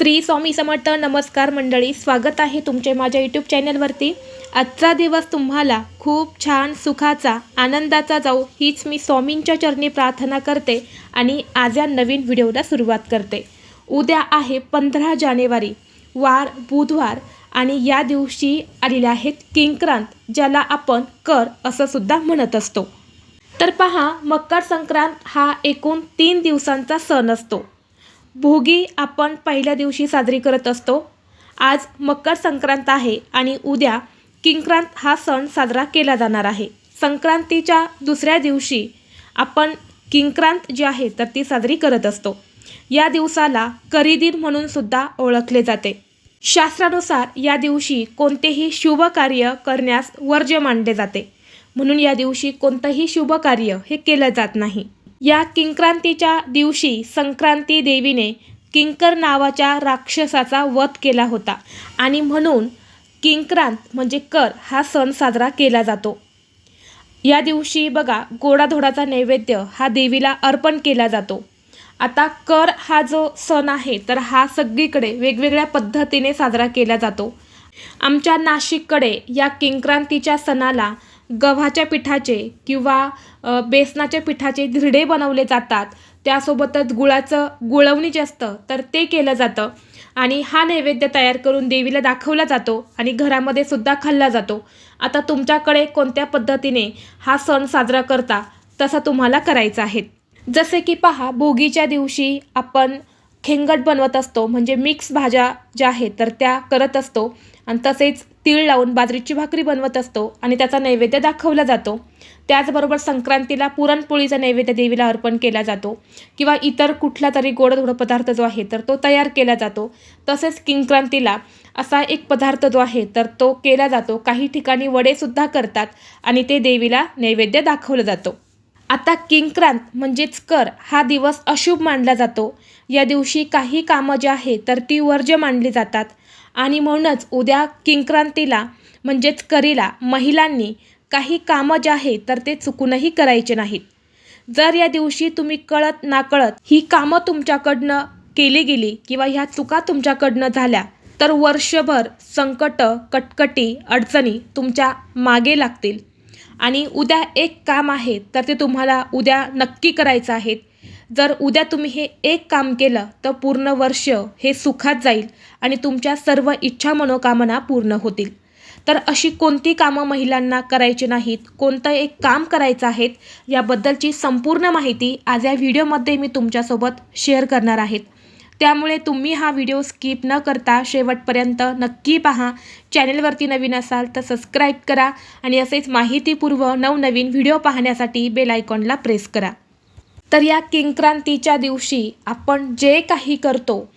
श्री स्वामी समर्थ नमस्कार मंडळी स्वागत आहे तुमचे माझ्या यूट्यूब चॅनलवरती आजचा दिवस तुम्हाला खूप छान सुखाचा आनंदाचा जाऊ हीच मी स्वामींच्या चरणी प्रार्थना करते आणि आज या नवीन व्हिडिओला सुरुवात करते. उद्या आहे पंधरा जानेवारी वार बुधवार आणि या दिवशी आलेले आहेत किंक्रांत ज्याला आपण कर असं सुद्धा म्हणत असतो. तर पहा मकर संक्रांत हा एकूण तीन दिवसांचा सण असतो. भोगी आपण पहिल्या दिवशी साजरी करत असतो. आज मकर संक्रांत आहे आणि उद्या किंक्रांत हा सण साजरा केला जाणार आहे. संक्रांतीच्या दुसऱ्या दिवशी आपण किंक्रांत जी आहे तर ती साजरी करत असतो. या दिवसाला करीदिन म्हणून सुद्धा ओळखले जाते. शास्त्रानुसार या दिवशी कोणतेही शुभ कार्य करण्यास वर्ज्य मानले जाते. म्हणून या दिवशी कोणतंही शुभ कार्य हे केलं जात नाही. या किंक्रांतीच्या दिवशी संक्रांती देवीने किंकर नावाच्या राक्षसाचा वध केला होता. आणि म्हणून किंक्रांत म्हणजे कर हा सण साजरा केला जातो. या दिवशी बघा गोडाधोडाचा नैवेद्य हा देवीला अर्पण केला जातो. आता कर हा जो सण आहे तर हा सगळीकडे वेगवेगळ्या पद्धतीने साजरा केला जातो. आमच्या नाशिककडे या किंक्रांतीच्या सणाला गव्हाच्या पिठाचे किंवा बेसनाच्या पिठाचे धिरडे बनवले जातात. त्यासोबतच गुळाचं गुळवणी जे असतं तर ते केलं जातं. आणि हा नैवेद्य तयार करून देवीला दाखवला जातो आणि घरामध्ये सुद्धा खाल्ला जातो. आता तुमच्याकडे कोणत्या पद्धतीने हा सण साजरा करता तसा तुम्हाला करायचा आहे. जसे की पहा भोगीच्या दिवशी आपण खेंगट बनवत असतो म्हणजे मिक्स भाज्या ज्या आहेत तर त्या करत असतो. आणि तसेच तीळ लावून बाजरीची भाकरी बनवत असतो आणि त्याचा नैवेद्य दाखवला जातो. त्याचबरोबर संक्रांतीला पुरणपोळीचा नैवेद्य देवीला अर्पण केला जातो किंवा इतर कुठला तरी गोडधोड पदार्थ जो आहे तर तो तयार केला जातो. तसेच किंक्रांतीला असा एक पदार्थ जो आहे तर तो केला जातो. काही ठिकाणी वडेसुद्धा करतात आणि ते देवीला नैवेद्य दाखवलं जातो. आता किंक्रांत म्हणजेच कर हा दिवस अशुभ मानला जातो. या दिवशी काही कामं जी आहे तर ती वर्ज्य मानली जातात. आणि म्हणूनच उद्या किंक्रांतीला म्हणजेच करीला महिलांनी काही कामं जे आहे तर ते चुकूनही करायचे नाहीत. जर या दिवशी तुम्ही कळत नाकळत ही कामं तुमच्याकडनं केली गेली किंवा ह्या चुका तुमच्याकडनं झाल्या तर वर्षभर संकट कटकटी अडचणी तुमच्या मागे लागतील. आणि उद्या एक काम आहे तर ते तुम्हाला उद्या नक्की करायचं आहे. जर उद्या तुम्ही हे एक काम केलं तर पूर्ण वर्ष हे सुखात जाईल आणि तुमच्या सर्व इच्छा मनोकामना पूर्ण होतील. तर अशी कोणती कामं महिलांना करायची नाहीत कोणतं एक काम करायचं आहेत याबद्दलची संपूर्ण माहिती आज या व्हिडिओमध्ये मी तुमच्यासोबत शेअर करणार आहेत. त्यामुळे तुम्ही हा व्हिडिओ स्किप न करता शेवटपर्यंत नक्की पहा. चॅनेलवरती नवीन असाल तर सबस्क्राईब करा आणि असेच माहितीपूर्व नवनवीन व्हिडिओ पाहण्यासाठी बेल आयकॉनला प्रेस करा. तर या किंक्रांतीच्या दिवशी आपण जे काही करतो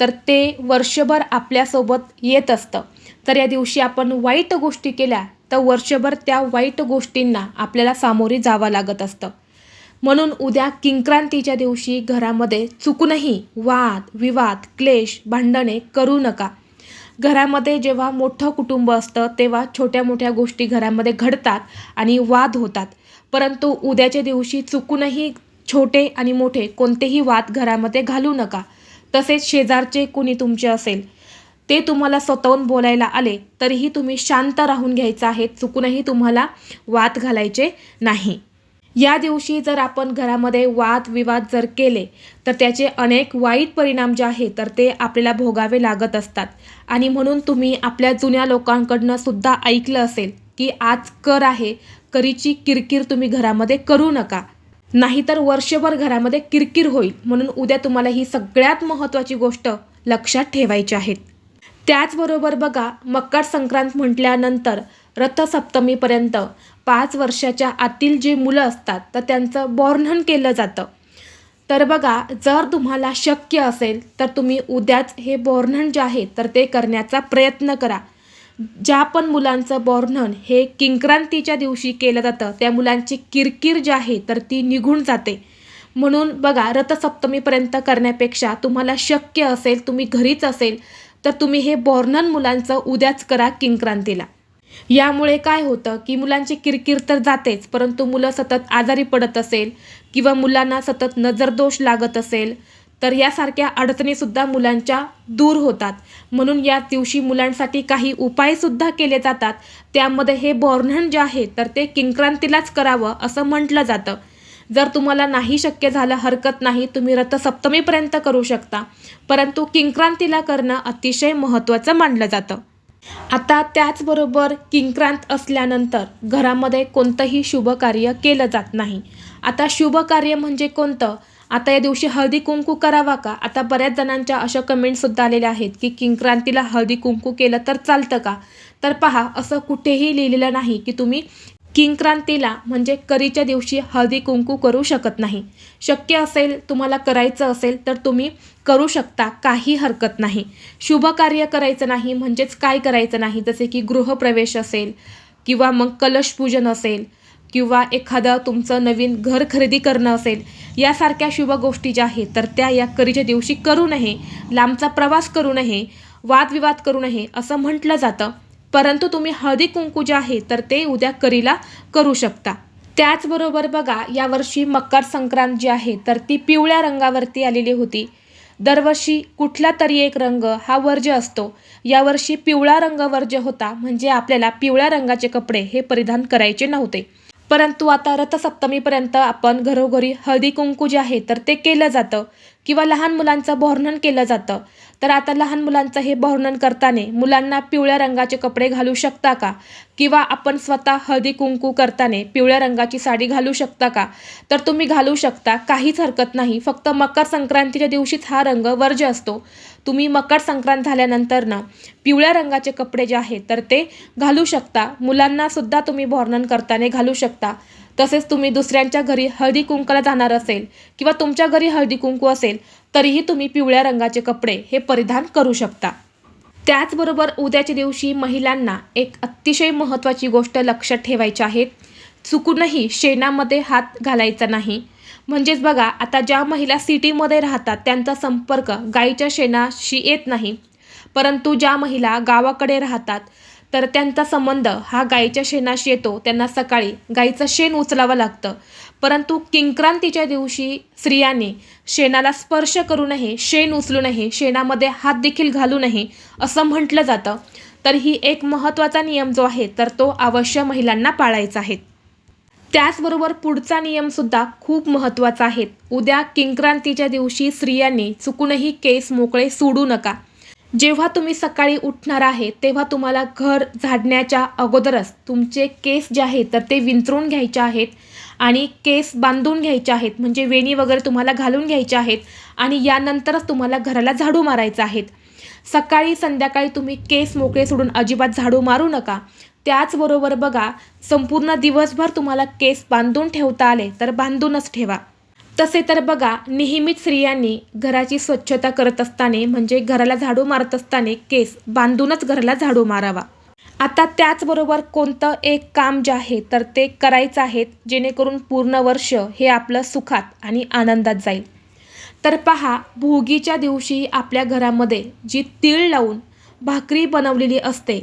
तर ते वर्षभर आपल्यासोबत येत असतं. तर या दिवशी आपण वाईट गोष्टी केल्या तर वर्षभर त्या वाईट गोष्टींना आपल्याला सामोरे जावं लागत असतं. म्हणून उद्या किंक्रांतीच्या दिवशी घरामध्ये चुकूनही वाद विवाद क्लेश भांडणे करू नका. घरामध्ये जेव्हा मोठं कुटुंब असतं तेव्हा छोट्या मोठ्या गोष्टी घरामध्ये घडतात आणि वाद होतात. परंतु उद्याच्या दिवशी चुकूनही छोटे आणि मोठे कोणतेही वाद घरामध्ये घालू नका. तसेच शेजारचे कुणी तुमचे असेल ते तुम्हाला स्वतःहून बोलायला आले तरीही तुम्ही शांत राहून घ्यायचं आहे चुकूनही तुम्हाला वाद घालायचे नाही. या दिवशी जर आपण घरामध्ये वाद विवाद जर केले तर त्याचे अनेक वाईट परिणाम जे आहे तर ते आपल्याला भोगावे लागत असतात. आणि म्हणून तुम्ही आपल्या जुन्या लोकांकडनं सुद्धा ऐकलं असेल की आज कर आहे करीची किरकिर तुम्ही घरामध्ये करू नका. नाहीतर वर्षभर घरामध्ये किरकिर होईल म्हणून उद्या तुम्हाला ही सगळ्यात महत्त्वाची गोष्ट लक्षात ठेवायची आहेत त्याचबरोबर बघा मकर संक्रांत म्हटल्यानंतर रथसप्तमीपर्यंत पाच वर्षाच्या आतील जे मुलं असतात तर त्यांचं बॉर्नन केलं जातं. तर बघा जर तुम्हाला शक्य असेल तर तुम्ही उद्याच हे बॉर्नन जे आहे तर ते करण्याचा प्रयत्न करा. ज्या पण मुलांचं वर्णन हे किंक्रांतीच्या दिवशी केलं जातं त्या मुलांची किरकिर जी आहे तर ती निघून जाते. म्हणून बघा रथसप्तमीपर्यंत करण्यापेक्षा तुम्हाला शक्य असेल तुम्ही घरीच असेल तर तुम्ही हे बॉर्नन मुलांचं उद्याच करा किंक्रांतीला. यामुळे काय होतं की मुलांची किरकिर तर जातेच परंतु मुलं सतत आजारी पडत असेल किंवा मुलांना सतत नजरदोष लागत असेल तर यासारख्या अडचणीसुद्धा मुलांच्या दूर होतात. म्हणून या दिवशी मुलांसाठी काही उपायसुद्धा केले जातात. त्यामध्ये हे बॉर्नन जे आहे तर ते किंक्रांतीलाच करावं असं म्हटलं जातं. जर तुम्हाला नाही शक्य झालं हरकत नाही तुम्ही रथसप्तमीपर्यंत करू शकता. परंतु किंक्रांतीला करणं अतिशय महत्त्वाचं मानलं जातं. आता त्याचबरोबर किंक्रांत असल्यानंतर घरामध्ये कोणतंही शुभ कार्य केलं जात नाही. आता शुभ कार्य म्हणजे कोणतं? आता या दिवशी हळदी कुंकू करावा का? आता बऱ्याच जणांच्या अशा कमेंटसुद्धा आलेल्या आहेत की किंक्रांतीला हळदी कुंकू केलं तर चालतं का? तर पहा असं कुठेही लिहिलेलं नाही की तुम्ही किंक्रांतीला म्हणजे करीच्या दिवशी हळदी कुंकू करू शकत नाही. शक्य असेल तुम्हाला करायचं असेल तर तुम्ही करू शकता काही हरकत नाही. शुभ कार्य करायचं नाही म्हणजेच काय करायचं नाही? जसे की गृहप्रवेश असेल किंवा मग कलशपूजन असेल किंवा एखादं तुमचं नवीन घर खरेदी करणं असेल यासारख्या शुभ गोष्टी ज्या आहेत तर त्या या करीच्या दिवशी करू नये लांबचा प्रवास करू नये वादविवाद करू नये असं म्हटलं जातं. परंतु तुम्ही हळदी कुंकू जे आहे तर ते उद्या करीला करू शकता. त्याचबरोबर बघा यावर्षी मकर संक्रांत जी आहे तर ती पिवळ्या रंगावरती आलेली होती. दरवर्षी कुठला तरी एक रंग हा वर्ज्य असतो. यावर्षी पिवळा रंग वर्ज्य होता म्हणजे आपल्याला पिवळ्या रंगाचे कपडे हे परिधान करायचे नव्हते. परंतु आता रथसप्तमीपर्यंत आपण घरोघरी हळदी कुंकू जे आहे तर ते केलं जातं. किंवा लहान मुलांचं बोर्णन केलं जातं. तर आता लहान मुलांचं हे बोर्णन करताना मुलांना पिवळ्या रंगाचे कपडे घालू शकता का? किंवा आपण स्वतः हळदी कुंकू करताना पिवळ्या रंगाची साडी घालू शकता का? तर तुम्ही घालू शकता. काहीच हरकत नाही. फक्त मकर संक्रांतीच्या दिवशीच हा रंग वर्ज्य असतो. तुम्ही मकर संक्रांत झाल्यानंतर ना पिवळ्या रंगाचे कपडे जे आहेत तर ते घालू शकता. मुलांना सुद्धा तुम्ही वर्णन करताना घालू शकता. तसेच तुम्ही दुसऱ्यांच्या घरी हळदी कुंकला जाणार असेल किंवा तुमच्या घरी हळदी कुंकू असेल तरीही तुम्ही पिवळ्या रंगाचे कपडे हे परिधान करू शकता. त्याचबरोबर उद्याच्या दिवशी महिलांना एक अतिशय महत्त्वाची गोष्ट लक्षात ठेवायची आहे. चुकूनही शेणामध्ये हात घालायचा नाही. म्हणजेच बघा आता ज्या महिला सिटीमध्ये राहतात त्यांचा संपर्क गाईच्या शेणाशी येत नाही. परंतु ज्या महिला गावाकडे राहतात तर त्यांचा संबंध हा गाईच्या शेणाशी येतो. त्यांना सकाळी गाईचं शेण उचलावं लागतं. परंतु किंक्रांतीच्या दिवशी स्त्रियांनी शेणाला स्पर्श करू नये शेण उचलू नये शेणामध्ये हात देखील घालू नये असं म्हटलं जातं. तर ही एक महत्त्वाचा नियम जो आहे तर तो अवश्य महिलांना पाळायचा आहे. त्याचबरोबर पुढचा नियमसुद्धा खूप महत्त्वाचा आहे. उद्या किंक्रांतीच्या दिवशी स्त्रियांनी चुकूनही केस मोकळे सोडू नका. जेव्हा तुम्ही सकाळी उठणार आहे तेव्हा तुम्हाला घर झाडण्याच्या अगोदरच तुमचे केस जे आहेत तर ते विंचरून घ्यायचे आहेत आणि केस बांधून घ्यायचे आहेत. म्हणजे वेणी वगैरे तुम्हाला घालून घ्यायचे आहेत आणि यानंतरच तुम्हाला घराला झाडू मारायचं आहेत. सकाळी संध्याकाळी तुम्ही केस मोकळे सोडून अजिबात झाडू मारू नका. त्याचबरोबर बघा संपूर्ण दिवसभर तुम्हाला केस बांधून ठेवता आले तर बांधूनच ठेवा. तसे तर बघा नेहमीच स्त्रियांनी घराची स्वच्छता करत असताना म्हणजे घराला झाडू मारत असताना केस बांधूनच घराला झाडू मारावा. आता त्याचबरोबर कोणतं एक काम जे आहे तर ते करायचं आहे जेणेकरून पूर्ण वर्ष हे आपलं सुखात आणि आनंदात जाईल. तर पहा भोगीच्या दिवशी आपल्या घरामध्ये जी तीळ लावून भाकरी बनवलेली असते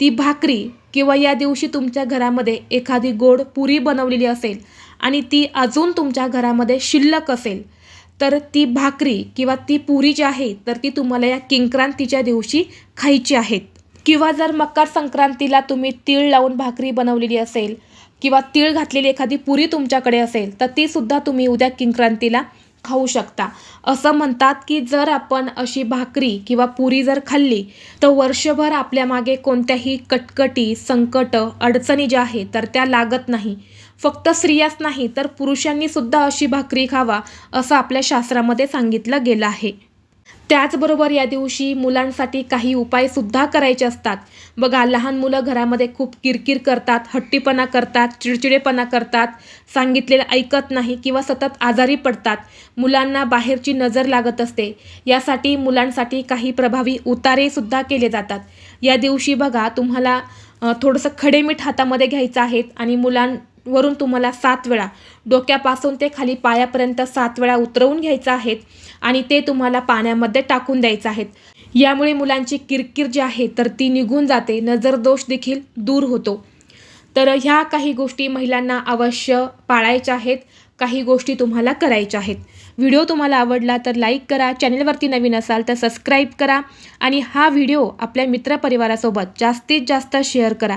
ती भाकरी किंवा या दिवशी तुमच्या घरामध्ये एखादी गोड पुरी बनवलेली असेल आणि ती अजून तुमच्या घरामध्ये शिल्लक असेल तर ती भाकरी किंवा ती पुरी जी आहे तर ती तुम्हाला या किंक्रांतीच्या दिवशी खायची आहेत. किंवा जर मकर संक्रांतीला तुम्ही तीळ लावून भाकरी बनवलेली असेल किंवा तीळ घातलेली एखादी पुरी तुमच्याकडे असेल तर तीसुद्धा तुम्ही उद्या किंक्रांतीला खाऊ शकता. असं म्हणतात की जर आपण अशी भाकरी किंवा पुरी जर खाल्ली तर वर्षभर आपल्या मागे कोणत्याही कटकटी संकट अडचणी ज्या आहेत तर त्या लागत नाही. फक्त स्त्रियाच नाही तर पुरुषांनी सुद्धा अशी भाकरी खावा असं आपल्या शास्त्रामध्ये सांगितलं गेलं आहे. त्याचबरोबर या दिवशी मुलांसाठी काही उपायसुद्धा करायचे असतात. बघा लहान मुलं घरामध्ये खूप किरकिर करतात हट्टीपणा करतात चिडचिडेपणा करतात सांगितलेलं ऐकत नाही किंवा सतत आजारी पडतात. मुलांना बाहेरची नजर लागत असते. यासाठी मुलांसाठी काही प्रभावी उतारेसुद्धा केले जातात. या दिवशी बघा तुम्हाला थोडंसं खडेमीठ हातामध्ये घ्यायचं आहे आणि मुलां वरून तुम्हाला सात वेळा. डोक्यापासून ते खाली पायापर्यंत सात वेळा उतरवून घ्यायचं आहेत आणि ते तुम्हाला पाण्यामध्ये टाकून द्यायचं आहेत. यामुळे मुलांची किरकिर जी आहे तर ती निघून जाते. नजर दोष देखील दूर होतो. तर ह्या काही गोष्टी महिलांना अवश्य पाळायच्या आहेत. काही गोष्टी तुम्हाला करायच्या आहेत. व्हिडिओ तुम्हाला आवडला तर लाईक करा. चॅनलवरती नवीन असाल तर सबस्क्राईब करा. आणि हा व्हिडिओ आपल्या मित्रपरिवारासोबत जास्तीत जास्त शेअर करा.